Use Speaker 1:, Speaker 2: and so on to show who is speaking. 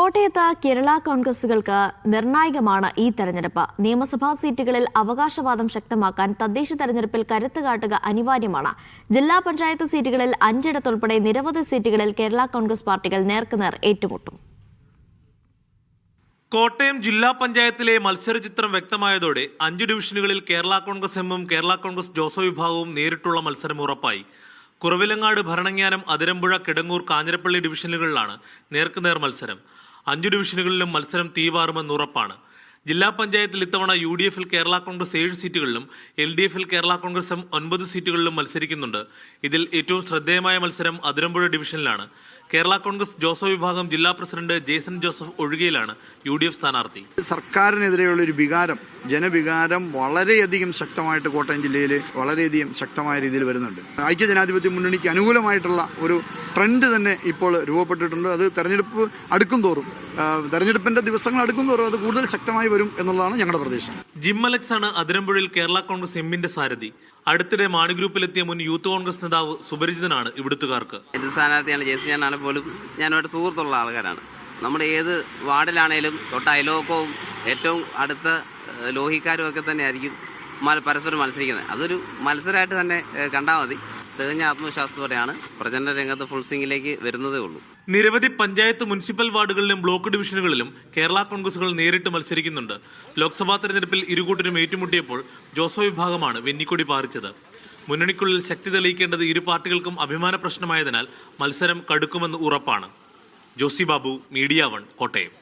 Speaker 1: കോട്ടയത്ത് കേരള കോൺഗ്രസുകൾക്ക് നിർണായകമാണ് ഈ തെരഞ്ഞെടുപ്പ്. നിയമസഭാ സീറ്റുകളിൽ അവകാശവാദം ശക്തമാക്കാൻ തദ്ദേശ തെരഞ്ഞെടുപ്പിൽ കരുത്ത് കാട്ടുക അനിവാര്യമാണ്. ജില്ലാ പഞ്ചായത്ത് സീറ്റുകളിൽ അഞ്ചിടത്തുൾപ്പെടെ നിരവധി സീറ്റുകളിൽ കേരള കോൺഗ്രസ് പാർട്ടികൾ നേർക്കുനേർ ഏറ്റുമുട്ടും.
Speaker 2: കോട്ടയം ജില്ലാ പഞ്ചായത്തിലെ മത്സരചിത്രം വ്യക്തമായതോടെ അഞ്ച് ഡിവിഷനുകളിൽ കേരള കോൺഗ്രസ് എമ്മും കേരള കോൺഗ്രസ് ജോസോ വിഭാഗവും നേരിട്ടുള്ള മത്സരം ഉറപ്പായി. കുറവിലങ്ങാട് ഭരണങ്ങാനം അതിരമ്പുഴ കിടങ്ങൂർ കാഞ്ഞിരപ്പള്ളി ഡിവിഷനുകളിലാണ് നേർക്കുനേർ മത്സരം. അഞ്ചു ഡിവിഷനുകളിലും മത്സരം തീവാറുമെന്ന് ഉറപ്പാണ്. ജില്ലാ പഞ്ചായത്തിൽ ഇത്തവണ യു ഡി എഫിൽ കേരള കോൺഗ്രസ് ഏഴ് സീറ്റുകളിലും എൽ ഡി എഫിൽ കേരള കോൺഗ്രസ് ഒൻപത് സീറ്റുകളിലും മത്സരിക്കുന്നുണ്ട്. ഇതിൽ ഏറ്റവും ശ്രദ്ധേയമായ മത്സരം അതിരമ്പുഴ ഡിവിഷനിലാണ്. കേരള കോൺഗ്രസ് ജോസഫ് വിഭാഗം ജില്ലാ പ്രസിഡന്റ് ജേസൺ ജോസഫ് ഒഴികയിലാണ് യു ഡി എഫ് സ്ഥാനാർത്ഥി.
Speaker 3: സർക്കാരിനെതിരെയുള്ള ഒരു വികാരം ജനവികാരം വളരെയധികം ശക്തമായിട്ട് കോട്ടയം ജില്ലയിൽ വളരെയധികം ശക്തമായ രീതിയിൽ വരുന്നുണ്ട്. ഐക്യ ജനാധിപത്യ മുന്നണിക്ക് അനുകൂലമായിട്ടുള്ള ഒരു ട്രെൻഡ് തന്നെ ഇപ്പോൾ രൂപപ്പെട്ടിട്ടുണ്ട്. അത് തെരഞ്ഞെടുപ്പ് അടുക്കും തോറും തെരഞ്ഞെടുപ്പിന്റെ ദിവസങ്ങൾ അടുക്കും തോറും അത് കൂടുതൽ ശക്തമായി വരും എന്നുള്ളതാണ് ഞങ്ങളുടെ പ്രതീക്ഷ.
Speaker 2: ജിം അലക്സ് ആണ് അതിരമ്പുഴയിൽ കേരള കോൺഗ്രസ് എമ്മിന്റെ സാരഥി. അടുത്തിടെ മാണി ഗ്രൂപ്പിലെത്തിയ മുൻ യൂത്ത് കോൺഗ്രസ് നേതാവ് സുപരിചിതനാണ് ഇവിടുത്തുകാർക്ക്.
Speaker 4: എന്ത് സ്ഥാനാർത്ഥിയാണ് ജെ സി ഞാനാണ് പോലും ഞാനുമായിട്ട് സുഹൃത്തുള്ള ആൾക്കാരാണ്. നമ്മുടെ ഏത് വാർഡിലാണേലും തൊട്ട അയലോക്കവും ഏറ്റവും അടുത്ത ലോഹിക്കാരും ഒക്കെ തന്നെ ആയിരിക്കും പരസ്പരം മത്സരിക്കുന്നത്. അതൊരു മത്സരമായിട്ട് തന്നെ കണ്ടാൽ മതി. തികഞ്ഞ ആത്മവിശ്വാസത്തോടെയാണ് പ്രചരണ രംഗത്ത് ഫുൾ സ്വിംഗിലേക്ക് വരുന്നതേ ഉള്ളൂ.
Speaker 2: നിരവധി പഞ്ചായത്ത് മുനിസിപ്പൽ വാർഡുകളിലും ബ്ലോക്ക് ഡിവിഷനുകളിലും കേരള കോൺഗ്രസുകൾ നേരിട്ട് മത്സരിക്കുന്നുണ്ട്. ലോക്സഭാ തെരഞ്ഞെടുപ്പിൽ ഇരുകൂട്ടരും ഏറ്റുമുട്ടിയപ്പോൾ ജോസോ വിഭാഗമാണ് വെന്നിക്കൊടി പാറിച്ചത്. മുന്നണിക്കുള്ളിൽ ശക്തി തെളിയിക്കേണ്ടത് ഇരു പാർട്ടികൾക്കും അഭിമാന പ്രശ്നമായതിനാൽ മത്സരം കടുക്കുമെന്ന് ഉറപ്പാണ്. Josy Babu media one Kottayam.